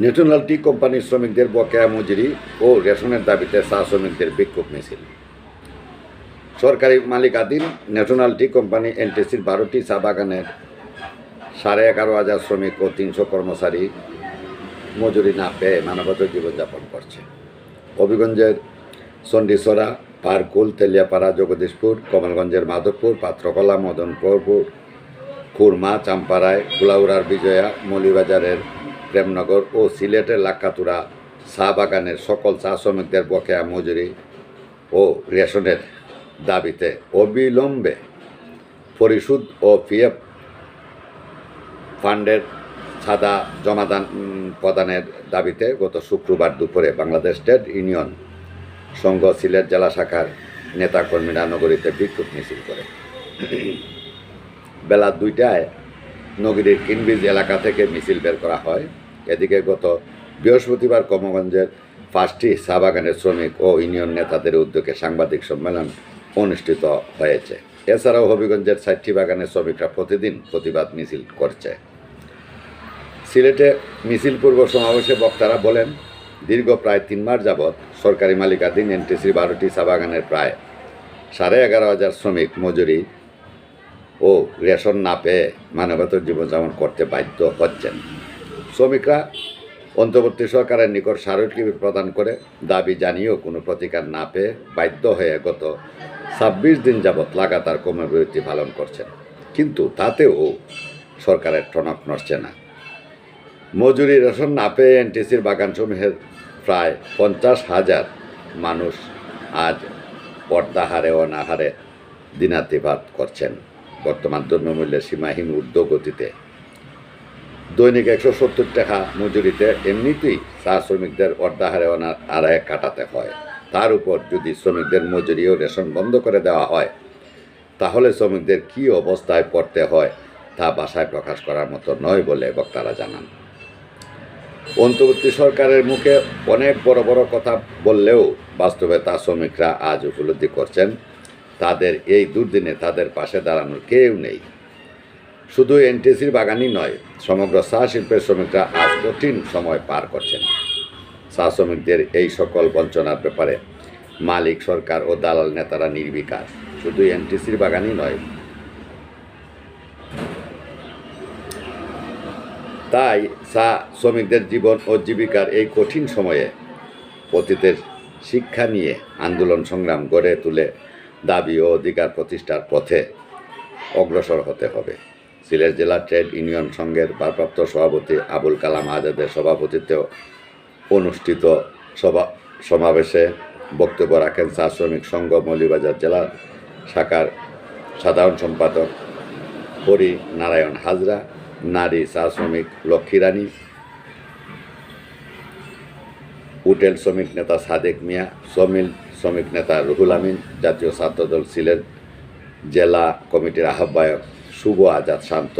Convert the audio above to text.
Neutral টি কোম্পানির শ্রমিকদের বকেয়া মজুরি ও রেশনের দাবিতে চা শ্রমিকদের বিক্ষোভ মিছিল। সরকারি মালিকাধীন ন্যাশনাল টি কোম্পানি এনটিসির বারোটি চা বাগানের সাড়ে এগারো হাজার শ্রমিক ও তিনশো কর্মচারী মজুরি না পেয়ে মানবত জীবনযাপন করছে। হবিগঞ্জের চণ্ডীছড়া, পারকুল, তেলিয়াপাড়া, জগদীশপুর, কমলগঞ্জের মাধবপুর, পাত্রকলা, মদনপুর, খুরমা, চাম্পারায়, কুলাউড়ার বিজয়া, মৌলিবাজারের প্রেমনগর ও সিলেটের লাক্কাতুরা চা বাগানের সকল চা শ্রমিকদের বকেয়া মজুরি ও রেশনের দাবিতে অবিলম্বে পরিশোধ ও পিএফ ফান্ডের সাদা জমাদান প্রদানের দাবিতে গত শুক্রবার দুপুরে বাংলাদেশ ট্রেড ইউনিয়ন সংঘ সিলেট জেলা শাখার নেতাকর্মীরা নগরীতে বিক্ষোভ মিছিল করে। বেলা দুইটায় নগরীর কিনবিজ এলাকা থেকে মিছিল বের করা হয়। এদিকে গত বৃহস্পতিবার কমগঞ্জের পাঁচটি চা বাগানের শ্রমিক ও ইউনিয়ন নেতাদের উদ্যোগে সাংবাদিক সম্মেলন অনুষ্ঠিত হয়েছে। এছাড়াও হবিগঞ্জের ষাটটি বাগানের শ্রমিকরা প্রতিদিন প্রতিবাদ মিছিল করছে। সিলেটে মিছিল পূর্ব সমাবেশে বক্তারা বলেন, দীর্ঘ প্রায় তিন মাস যাবৎ সরকারি মালিকাধীন এনটিসির বারোটি চা বাগানের প্রায় সাড়ে এগারো হাজার শ্রমিক মজুরি ও রেশন না পেয়ে মানবত জীবনযাপন করতে বাধ্য হচ্ছেন। শ্রমিকরা অন্তর্বর্তী সরকারের নিকট স্মারকলিপি প্রদান করে দাবি জানিয়েও কোনো প্রতিকার না পেয়ে বাধ্য হয়ে গত ছাব্বিশ দিন যাবৎ লাগাতার কর্মবিরতি পালন করছেন। কিন্তু তাতেও সরকারের টনক নড়ছে না। মজুরি রেশন না পেয়ে এনটিসির বাগানসমূহের প্রায় পঞ্চাশ হাজার মানুষ আজ পর্দাহারে অনাহারে দিনাতিপাত করছেন। বর্তমান দ্রব্যমূল্যের সীমাহীন ঊর্ধ্ব গতিতে দৈনিক একশো সত্তর টাকা মজুরিতে এমনিতেই চা শ্রমিকদের অর্ধাহারে আড়ায় কাটাতে হয়। তার উপর যদি শ্রমিকদের মজুরি ও রেশন বন্ধ করে দেওয়া হয়, তাহলে শ্রমিকদের কী অবস্থায় পড়তে হয় তা বাসায় প্রকাশ করার মতো নয় বলে বক্তারা জানান। অন্তর্বর্তী সরকারের মুখে অনেক বড় বড় কথা বললেও বাস্তবে তা শ্রমিকরা আজ উপলব্ধি করছেন, তাদের এই দুর্দিনে তাদের পাশে দাঁড়ানোর কেউ নেই। শুধু এনটিসির বাগানই নয়, সমগ্র চা শিল্পের শ্রমিকরা আজ কঠিন সময় পার করছেন। চা শ্রমিকদের এই সকল বঞ্চনার ব্যাপারে মালিক সরকার ও দালাল নেতারা নির্বিকার শুধু এনটিসির বাগানই নয়। তাই চা শ্রমিকদের জীবন ও জীবিকার এই কঠিন সময়ে অতীতের শিক্ষা নিয়ে আন্দোলন সংগ্রাম গড়ে তুলে দাবি ও অধিকার প্রতিষ্ঠার পথে অগ্রসর হতে হবে। সিলেট জেলা ট্রেড ইউনিয়ন সংঘের ভারপ্রাপ্ত সভাপতি আবুল কালাম আজাদের সভাপতিত্বে অনুষ্ঠিত সভা সমাবেশে বক্তব্য রাখেন চা শ্রমিক সংঘ মৌলিবাজার জেলা শাখার সাধারণ সম্পাদক হরি নারায়ণ হাজরা, নারী চা শ্রমিক লক্ষ্মী রানী হোটেল শ্রমিক নেতা সাদেক মিয়া সমিল শ্রমিক নেতা রুহুল আমিন, জাতীয় ছাত্রদল সিলেট জেলা কমিটির আহ্বায়ক শুভ আজাদ শান্ত।